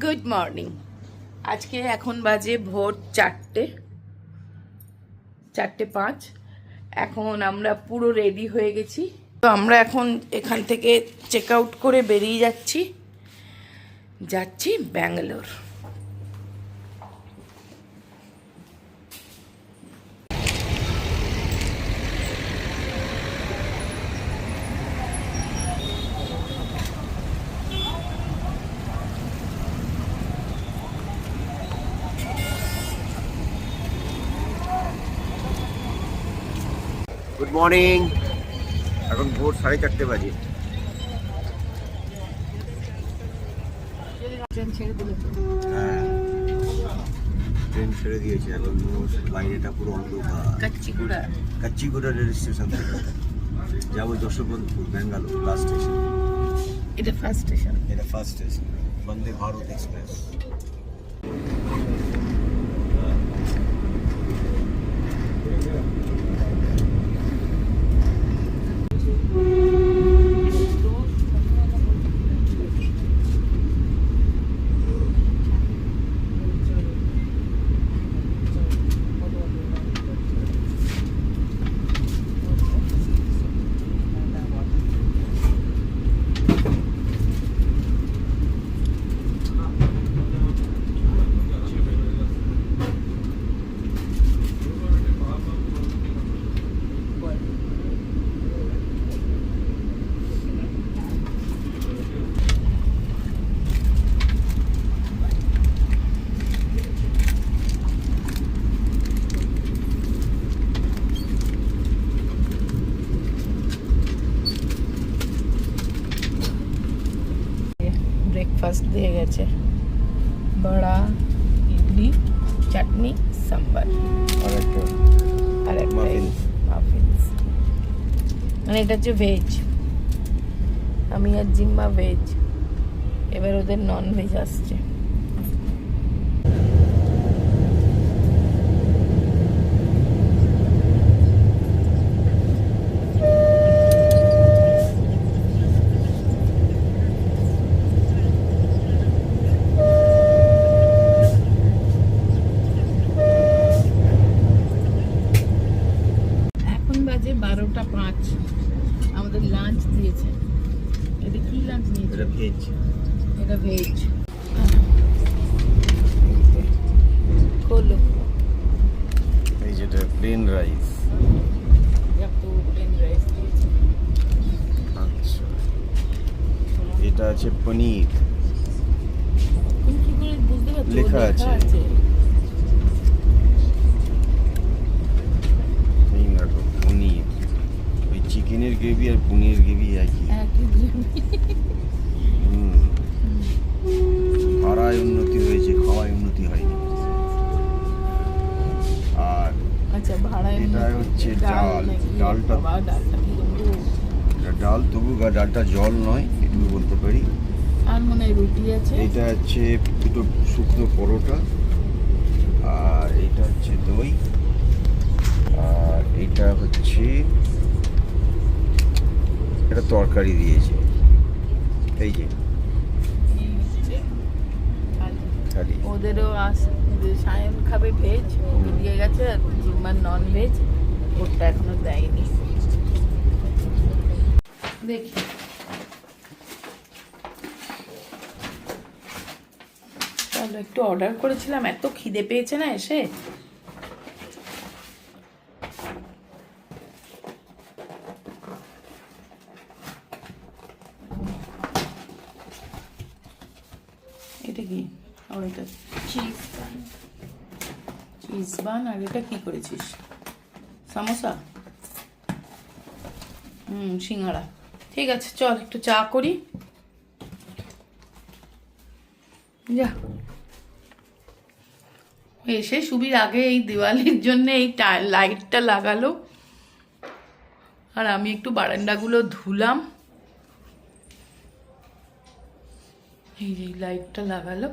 Good morning আজকে এখন বাজে ভোর চারটে চারটে পাঁচ। এখন আমরা পুরো রেডি হয়ে গেছি। তো আমরা এখন এখান থেকে চেক আউট করে বেরিয়ে যাচ্ছি। যাচ্ছি ব্যাঙ্গালোর। গুড মর্নিং এখন ভোর সাড়ে চারটে বাজে। হ্যাঁ। ট্রেন ছেড়ে দিয়েছে এখন বাইরেটা পুরো অন্ধকার। কাচ্চিগুড়া। কাচ্চিগুড়া রেল স্টেশন থেকে। যাব যশবন্তপুর ব্যাঙ্গালোর লাস্ট স্টেশন এটা ফার্স্ট স্টেশন এটা first station Vande Bharat Express breakfast দিয়ে গেছে বড়া ইডলি চাটনি সাম্বার। আর একটা আর একটা মাফিনস মানে এটা হচ্ছে ভেজ আমি আর জিম্মা ভেজ এবার ওদের নন ভেজ আসছে এখন বাজে বারোটা পাঁচ আমাদের লাঞ্চ দিয়েছে এটা কি লাঞ্চ নিয়েছে এটা ভেজ এটা ভেজ খোলো। এই যেটা প্লেন রাইস তো প্লেন রাইস দিয়েছে। আচ্ছা। এটা আছে পনির তুমি কি করে বুঝতে পারছ লেখা আছে। এই নাটক পনির ওই চিকেনের গ্রেভি আর পনির গ্রেভি একই হ্যাঁ কি হুম। ভাড়ায় উন্নতি হয়েছে খাওয়ায় উন্নতি হয়নি আর আচ্ছা ভাড়ায় এটা হচ্ছে ডাল। ডালটা- বাবা ডালটা কি সুন্দর। এটা ডাল তবু গা- ডালটা জল নয় এটুকু বলতে পারি আর মনে হয় রুটি আছে এটা হচ্ছে দুটো শুকনো পরোটা আর এটা হচ্ছে দই আর এটা হচ্ছে এটা তরকারি দিয়েছে। এই যে। ওদেরও সায়ন খাবে ভেজ ওকে দিয়ে গেছে আর জিম্মার নন ভেজ ওরটা এখনও দেয়নি। দেখি। চলো একটু অর্ডার করেছিলাম এত খিদে পেয়েছে না এসে? এটা কি? ও এটা? চিজ বান চিজ বান আর এটা কি করেছিস? সামোসা? হুম সিঙ্গাড়া। ঠিক আছে চল একটু চা করি। যা। এসে সুবির আগে এই দিওয়ালির জন্য এই লাইটটা লাগালো। আর আমি একটু বারান্দাগুলো ধুলাম। এই যে লাইটটা লাগালো।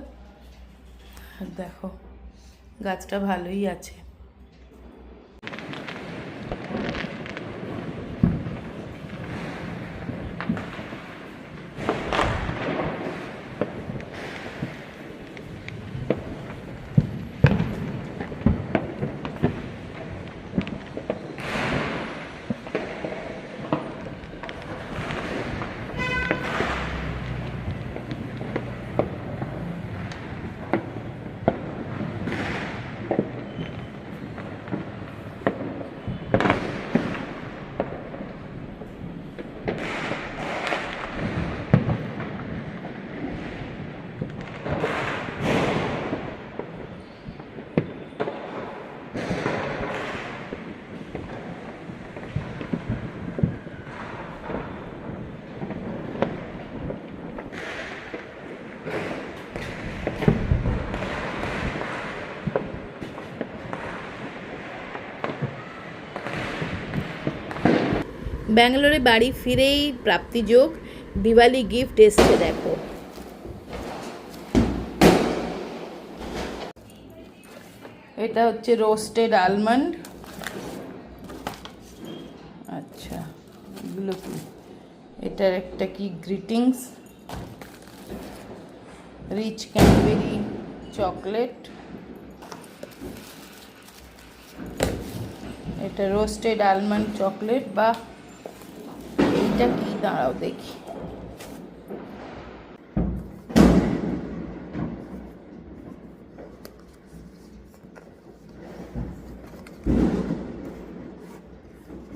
দেখো, গাছটা ভালোই আছে। ব্যাঙ্গালোরে বাড়ি ফিরেই প্রাপ্তিযোগ দিওয়ালি গিফট এসছে, দেখো। এটা হচ্ছে রোস্টেড আলমন্ড। আচ্ছা এগুলো কি? এটার একটা কি গ্রিটিংস? Rich cranberry chocolate. এটা রোস্টেড আলমন্ড চকলেট বা এইটা কি দাঁড়াও দেখি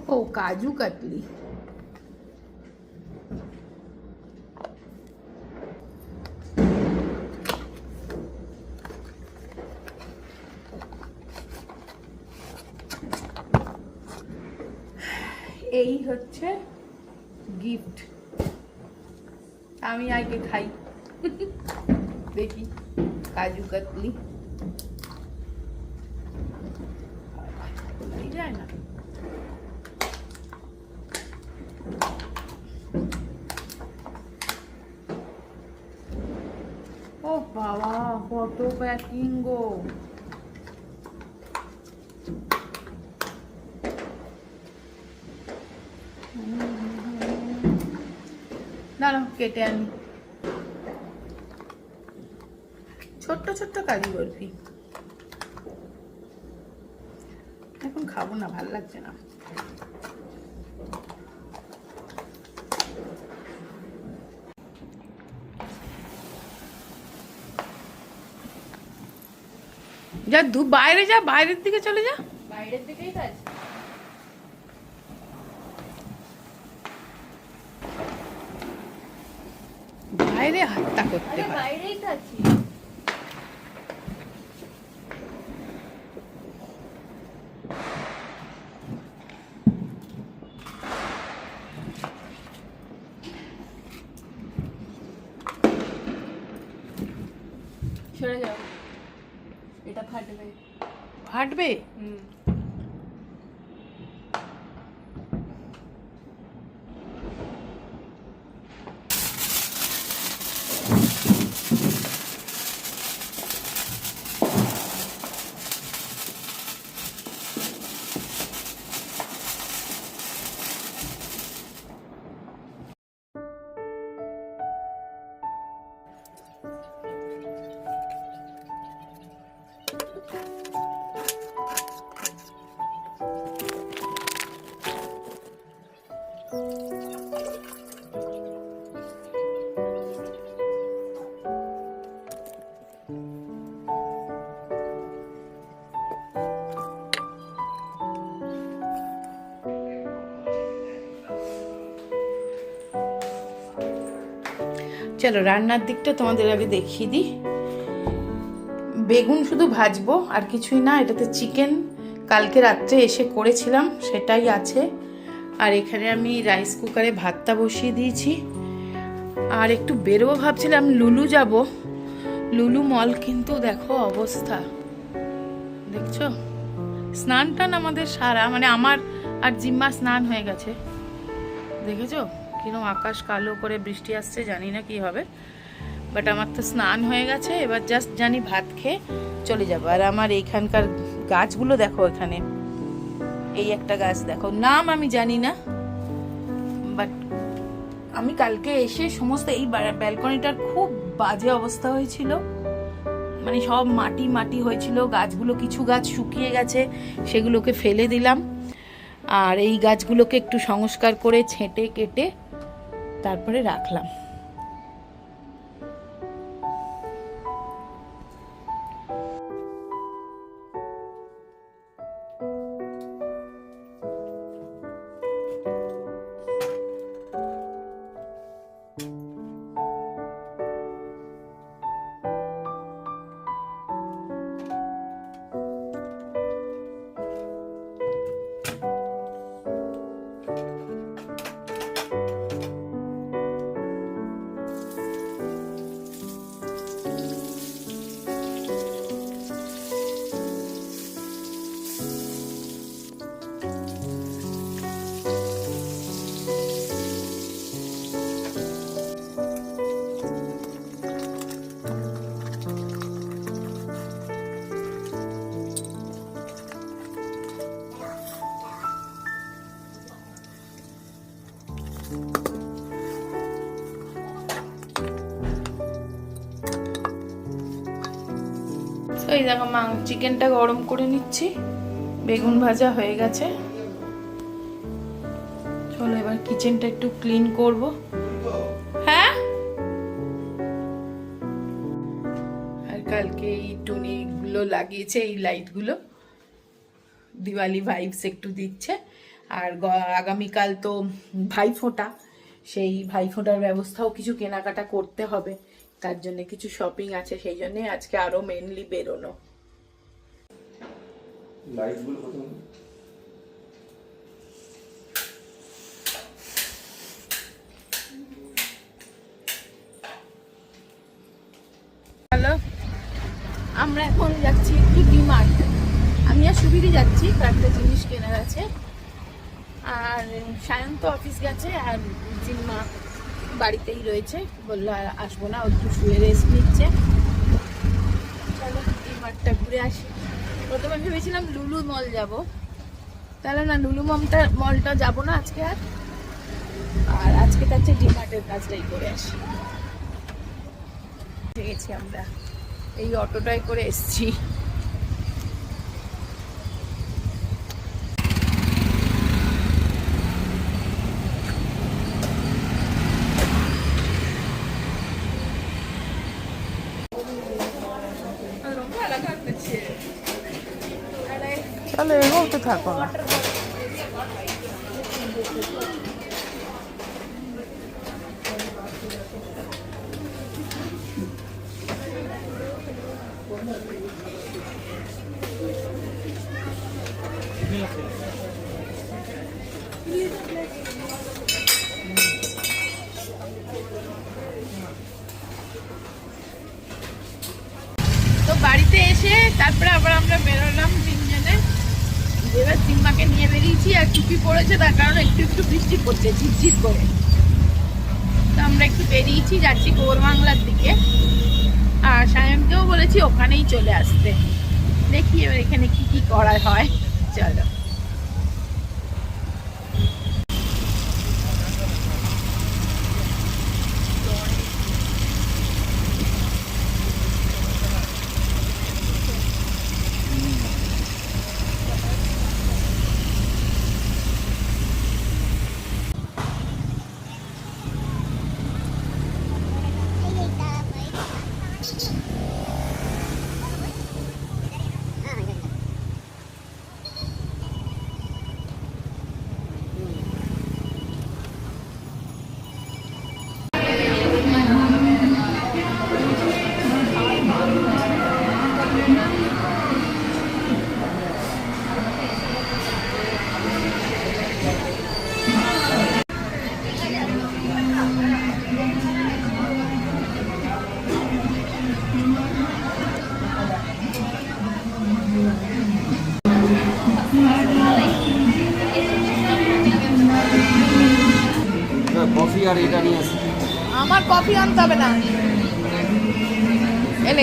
ও কাজু কাতলি এই হচ্ছে গিফট আমি আগে খাই। দেখি কাজু কাতলি। যায় না? ও বাবা কত প্যাকিং গো। দাঁড়াও কেটে আনি। ছোট্ট ছোট্ট কাজু বরফি এখন খাব না, ভালো লাগছে না। যা ধু বাইরে যা, বাইরের দিকে চলে যা। বাইরের দিকেই কাজ বাইরে হাতটা করতে আরে হয় বাইরেই তো আছি সরে যাও। এটা ফাটবে। ফাটবে? হুম। চলো, রান্নার দিকটা তোমাদের আগে দেখিয়ে দিই। বেগুন শুধু ভাজবো, আর কিছুই না, এটাতে চিকেন। কালকে রাত্রে এসে করেছিলাম, সেটাই আছে। আর এখানে আমি রাইস কুকারে ভাতটা বসিয়ে দিয়েছি। আর একটু বেরোবো ভাবছিলাম, লুলু যাব। লুলু মল কিন্তু দেখো অবস্থা। দেখছ? স্নান টান আমাদের সারা মানে আমার আর জিম্মা স্নান হয়ে গেছে। দেখেছ? কিরম আকাশ কালো করে বৃষ্টি আসছে জানি না কি হবে। বাট আমার তো স্নান হয়ে গেছে, এবার জাস্ট জানি ভাত খেয়ে চলে যাব। আর আমার এইখানকার গাছগুলো দেখো এখানে। এই একটা গাছ দেখো। নাম আমি জানি না বাট আমি কালকে এসে সমস্ত এই ব্যালকনিটার খুব বাজে অবস্থা হয়েছিল। মানে সব মাটি মাটি হয়েছিল, গাছগুলো কিছু গাছ শুকিয়ে গেছে, সেগুলোকে ফেলে দিলাম। আর এই গাছগুলোকে একটু সংস্কার করে ছেঁটে কেটে তারপরে রাখলাম। এই দেখো মাং চিকেনটা গরম করে নিচ্ছি। বেগুন ভাজা হয়ে গেছে। চলো এবার কিচেনটা একটু ক্লিন করব। হ্যাঁ? আর কালকে এই টুনিগুলো লাগিয়েছে, এই লাইটগুলো দিওয়ালি ভাইবস একটু দিচ্ছে। আর আগামীকাল তো ভাইফোঁটা। সেই ভাইফোঁটার ব্যবস্থাও কিছু কেনাকাটা করতে হবে। তার জন্য কিছু শপিং আছে সেই জন্য আজকে আরও মেনলি বেরোনো। হ্যালো আমরা এখন যাচ্ছি একটু ডিমার্ট আমি আর সুবিধে যাচ্ছি কয়েকটা জিনিস কেনার আছে। আর সায়ন্ত অফিস গেছে আর জিম্মা বাড়িতেই রয়েছে। বলল, আর আসব না একটু শুয়ে রেস্ট নিচ্ছে। চলো ডিমার্টটা ঘুরে আসি। প্রথমে ভেবেছিলাম লুলু মল যাব। তাহলে না, লুলু মমটা মলটা যাব না আজকে আর। আর আজকে চেয়ে ডিমার্টের কাজটাই করে আসি। গেছি আমরা এই অটোটায় করে এসছি। চলো এগোতে থাকো না। তো বাড়িতে এসে তারপরে আবার আমরা বেরোলাম এবার সিম্বাকে নিয়ে বেরিয়েছি আর টুপি পড়েছে তার কারণে একটু একটু বৃষ্টি পড়ছে ঝিরঝির করে। তো আমরা একটু বেরিয়েছি, যাচ্ছি বাংলার দিকে। আর সায়নকেও বলেছি ওখানেই চলে আসতে। দেখি এবার এখানে কি কি করা হয়। চলো।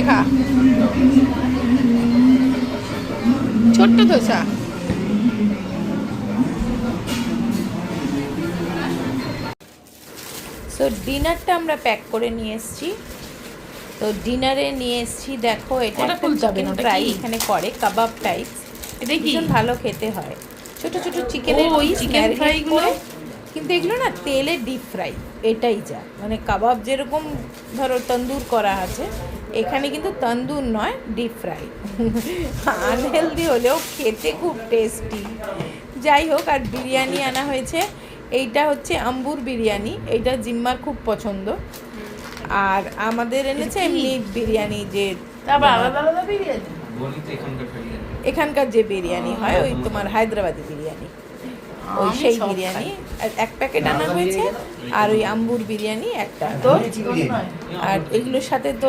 লেখা। ছোট্ট ধোসা। সো ডিনারটা আমরা প্যাক করে নিয়ে এসেছি। তো ডিনারে নিয়ে এসেছি দেখো এটা চিকেন ফ্রাই এখানে করে কাবাব টাইপ এটা কি ভীষণ ভালো খেতে হয়। ছোট ছোট চিকেনের ওই chicken fry গুলো? কিন্তু এগুলো না তেলে ডিপ ফ্রাই এটাই যা। মানে কাবাব যেরকম ধরো তন্দুর করা আছে এখানে কিন্তু তন্দুর নয় ডিপ ফ্রাই আনহেলদি হলেও খেতে খুব টেস্টি যাই হোক আর বিরিয়ানি আনা হয়েছে। এইটা হচ্ছে আম্বুর বিরিয়ানি। এইটা জিম্মার খুব পছন্দ। আর আমাদের এনেছে এমনি বিরিয়ানি যে তারপর আলাদা আলাদা বিরিয়ানি? এখানকার যে বিরিয়ানি হয় ওই তোমার হায়দ্রাবাদি বিরিয়ানি। ওই সেই বিরিয়ানি এক প্যাকেট আনা হয়েছে আর ওই আম্বুর বিরিয়ানি একটা। তো আর এগুলোর সাথে তো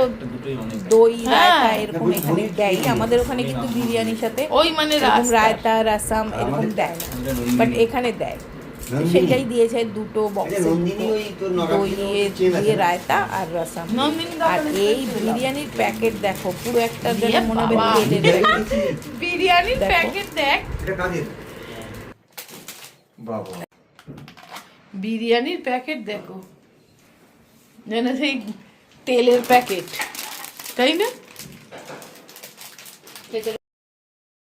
দই হ্যাঁ। রায়তা এরকম এখানে দেয় আমাদের ওখানে কিন্তু বিরিয়ানির সাথে ওই মানে রায়তা রাসাম এরকম দেয় না। বাট এখানে দেয়। সেটাই দিয়েছে দুটো বক্স নন্দিনী ওই তোর নবাব দই দিয়ে রায়তা আর রসাম। আর এই বিরিয়ানির প্যাকেট দেখো পুরো একটা যেন ইয়ে মনে হবে তেলের বিরিয়ানির প্যাকেট দেখ। বাবা। বিরিয়ানির প্যাকেট দেখো। যেন সেই তেলের প্যাকেট তাই না?